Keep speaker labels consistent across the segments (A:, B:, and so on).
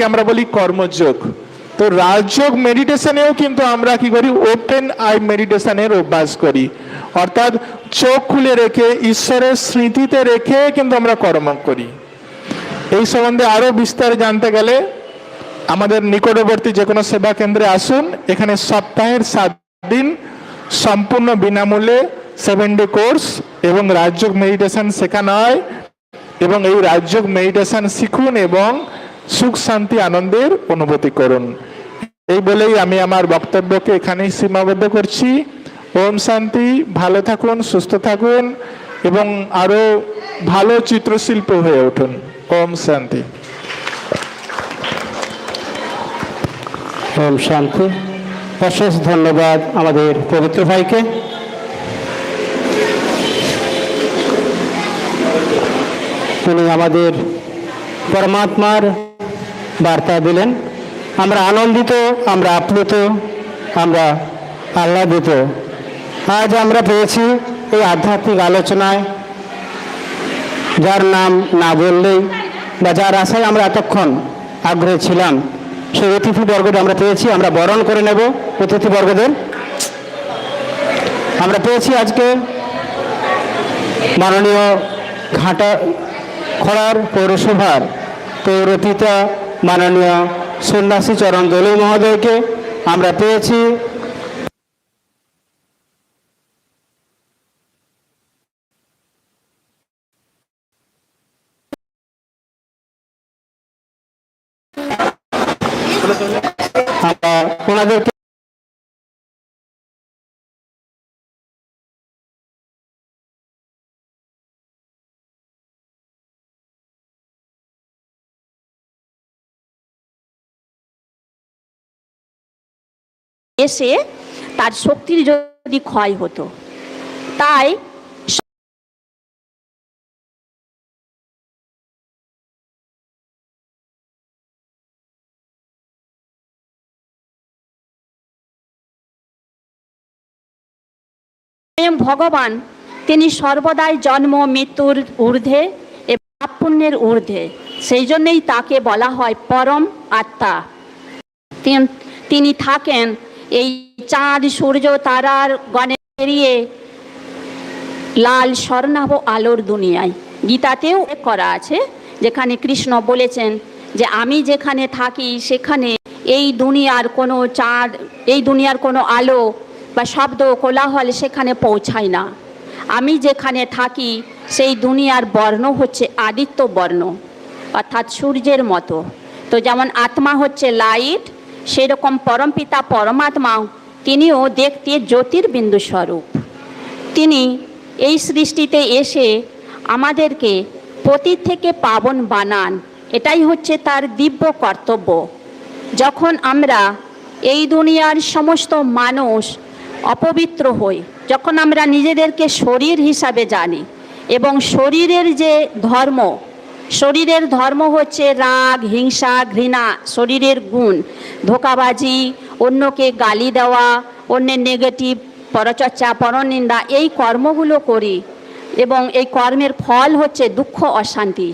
A: যেটাকে আমরা বলি কর্মযোগ। তো রাজযোগ মেডিটেশনেও কিন্তু আমরা কি করি? ওপেন আই মেডিটেশনের অভ্যাস করি। অর্থাৎ চোখ খুলে রেখে, ঈশ্বরের স্মৃতিতে রেখে কিন্তু আমরা কর্ম করি। এই সম্বন্ধে আরও বিস্তারে জানতে গেলে আমাদের নিকটবর্তী যে কোনো সেবা কেন্দ্রে আসুন। এখানে সপ্তাহের সাত দিন সম্পূর্ণ বিনামূল্যে সেভেন ডে কোর্স এবং রাজযোগ মেডিটেশন শেখানো হয় এবং এই রাজযোগ মেডিটেশন শিখুন এবং সুখ, শান্তি, আনন্দের অনুভূতি করুন। এই বলেই আমি আমার বক্তব্যকে এখানেই সীমাবদ্ধ করছি। ওম শান্তি, ভালো থাকুন, সুস্থ থাকুন এবং আরও ভালো চিত্রশিল্প হয়ে উঠুন। ওম শান্তি।
B: ওম শান্তি। অশেষ ধন্যবাদ আমাদের পবিত্র ভাইকে। তিনি আমাদের পরমাত্মার বার্তা দিলেন। আমরা আনন্দিত, আমরা আপ্লুত, আমরা আহ্লাদিত। আজ আমরা পেয়েছি এই আধ্যাত্মিক আলোচনায়, যার নাম না বললেই বা যার আশায় আমরা এতক্ষণ আগ্রহী ছিলাম, সেই অতিথিবর্গদের আমরা পেয়েছি, আমরা বরণ করে নেব অতিথিবর্গদের আমরা পেয়েছি আজকে মাননীয় ঘাটা খড়ার পৌরসভার পৌরপিতা মাননীয় সন্ন্যাসী চরণ দলুই মহোদয়কে আমরা পেয়েছি। আমরা ওনাদেরকে
C: এসে তার শক্তির যদি ক্ষয় হতো, তাই ভগবান, তিনি সর্বদাই জন্ম, মৃত্যুর ঊর্ধ্বে পুণ্যের ঊর্ধ্বে। সেই জন্যই তাকে বলা হয় পরম আত্মা। তিনি থাকেন এই চাঁদ, সূর্য, তারার গণে পেরিয়ে লাল স্বর্ণাভ আলোর দুনিয়ায়। গীতাতেও করা আছে, যেখানে কৃষ্ণ বলেছেন যে, আমি যেখানে থাকি, সেখানে এই দুনিয়ার কোনো চাঁদ, এই দুনিয়ার কোনো আলো বা শব্দ কোলাহল সেখানে পৌঁছায় না। আমি যেখানে থাকি, সেই দুনিয়ার বর্ণ হচ্ছে আদিত্য বর্ণ, অর্থাৎ সূর্যের মতো। তো যেমন আত্মা হচ্ছে লাইট সেরকম পরমপিতা পরমাত্মাও তিনিও দেখতে জ্যোতির্বিন্দু স্বরূপ। তিনি এই সৃষ্টিতে এসে আমাদেরকে পতীত থেকে পাবন বানান। এটাই হচ্ছে তার দিব্য কর্তব্য। যখন আমরা এই দুনিয়ার সমস্ত মানুষ অপবিত্র হই, যখন আমরা নিজেদেরকে শরীর হিসাবে জানি এবং শরীরের যে ধর্ম শরীরের ধর্ম হচ্ছে রাগ, হিংসা, ঘৃণা, শরীরের গুণ, ধোকাবাজি, অন্যকে গালি দেওয়া, অন্যের নেগেটিভ পরচর্চা, পরনিন্দা, এই কর্মগুলো করি এবং এই কর্মের ফল হচ্ছে দুঃখ, অশান্তি।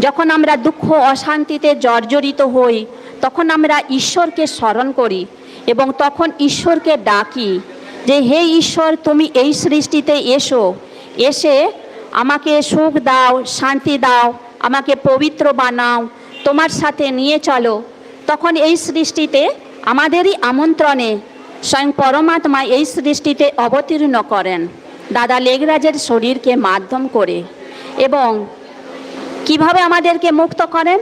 C: যখন আমরা দুঃখ, অশান্তিতে জর্জরিত হই, তখন আমরা ঈশ্বরকে স্মরণ করি এবং তখন ঈশ্বরকে ডাকি যে, হে ঈশ্বর, তুমি এই সৃষ্টিতে এসো। এসে আমাকে সুখ দাও, শান্তি দাও আমাকে পবিত্র বানাও, তোমার সাথে নিয়ে চলো। তখন এই সৃষ্টিতে আমাদেরই আমন্ত্রণে স্বয়ং পরমাত্মা এই সৃষ্টিতে অবতীর্ণ করেন। দাদা লেগরাজের শরীরকে মাধ্যম করে। এবং কীভাবে আমাদেরকে মুক্ত করেন?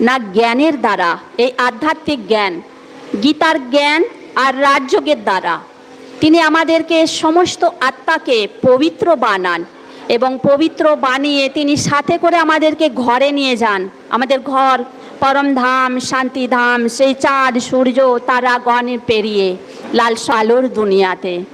C: না জ্ঞানের দ্বারা, এই আধ্যাত্মিক জ্ঞান, গীতার জ্ঞান আর রাজযোগের দ্বারা। তিনি আমাদেরকে সমস্ত আত্মাকে পবিত্র বানান। এবং পবিত্র বানিয়ে তিনি সাথে করে আমাদেরকে ঘরে নিয়ে যান। আমাদের ঘর পরমধাম শান্তিধাম সেই চাঁদ, সূর্য, তারা গণে পেরিয়ে লাল সালোর দুনিয়াতে।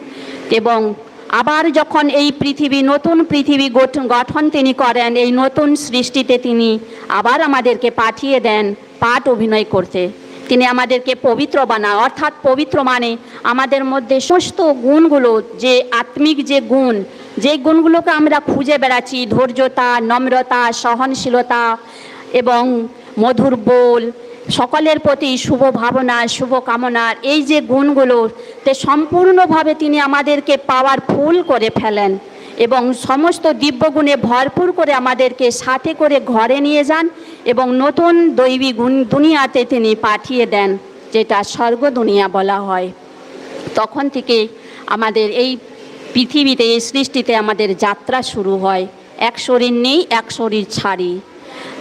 C: এবং আবার যখন এই পৃথিবী, নতুন পৃথিবী গঠন তিনি করেন, এই নতুন সৃষ্টিতে তিনি আবার আমাদেরকে পাঠিয়ে দেন, পাঠ অভিনয় করতে। তিনি আমাদেরকে পবিত্র বানান অর্থাৎ পবিত্র মানে আমাদের মধ্যে সমস্ত গুণগুলো, যে আত্মিক যে গুণ যে গুণগুলোকে আমরা খুঁজে বেড়াচ্ছি, ধৈর্যতা, নম্রতা, সহনশীলতা এবং মধুর বোল, সকলের প্রতি শুভ ভাবনা, শুভ কামনার এই যে গুণগুলো, তে সম্পূর্ণভাবে তিনি আমাদেরকে পাওয়ার ফুল করে ফেলেন এবং সমস্ত দিব্যগুণে ভরপুর করে আমাদেরকে সাথে করে ঘরে নিয়ে যান এবং নতুন দৈবী গুণ দুনিয়াতে তিনি পাঠিয়ে দেন, যেটা স্বর্গ দুনিয়া বলা হয়। তখন থেকে আমাদের এই পৃথিবীতে এই সৃষ্টিতে আমাদের যাত্রা শুরু হয়। এক শরীর নেই, এক শরীর ছাড়ি।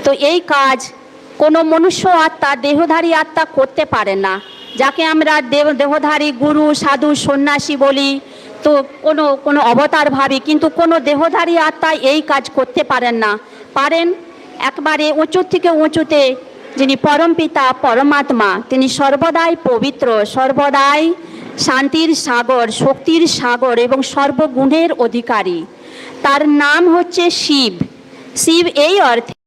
C: তো এই কাজ কোনো মনুষ্য আত্মা, দেহধারী আত্মা করতে পারে না। যাকে আমরা দেহ, দেহধারী, গুরু, সাধু, সন্ন্যাসী বলি, তো কোনো কোনো অবতার ভাবি, কিন্তু কোনো দেহধারী আত্মা এই কাজ করতে পারেন না। পারেন একবারে উঁচু থেকে উঁচুতে যিনি পরমপিতা, পরমাত্মা, তিনি সর্বদাই পবিত্র, সর্বদাই শান্তির সাগর শক্তির সাগর এবং সর্বগুণের অধিকারী। তার নাম হচ্ছে শিব। শিব এই অর্থে